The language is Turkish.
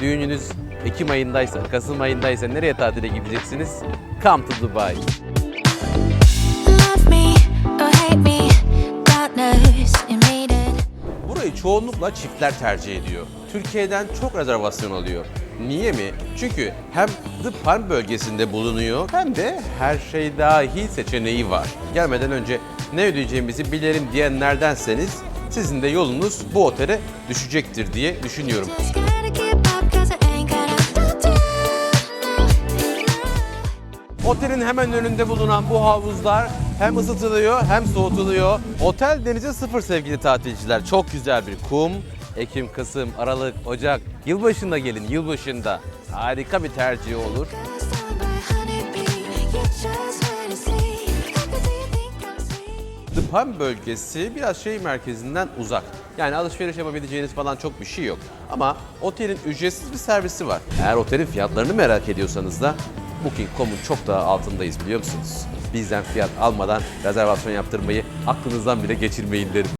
düğününüz Ekim ayındaysa, Kasım ayındaysa nereye tatile gideceksiniz? Come to Dubai. Burayı çoğunlukla çiftler tercih ediyor. Türkiye'den çok rezervasyon alıyor. Niye mi? Çünkü hem The Palm bölgesinde bulunuyor hem de her şey dahil seçeneği var. Gelmeden önce ne ödeyeceğimizi bilelim diyenlerdenseniz sizin de yolunuz bu otele düşecektir diye düşünüyorum. Otelin hemen önünde bulunan bu havuzlar hem ısıtılıyor hem soğutuluyor. Otel denize sıfır sevgili tatilciler. Çok güzel bir kum. Ekim, Kasım, Aralık, Ocak. Yılbaşında gelin, yılbaşında. Harika bir tercih olur. The Palm bölgesi biraz şehir merkezinden uzak. Yani alışveriş yapabileceğiniz falan çok bir şey yok. Ama otelin ücretsiz bir servisi var. Eğer otelin fiyatlarını merak ediyorsanız da Booking.com'un çok daha altındayız biliyor musunuz? Bizden fiyat almadan rezervasyon yaptırmayı aklınızdan bile geçirmeyin derim.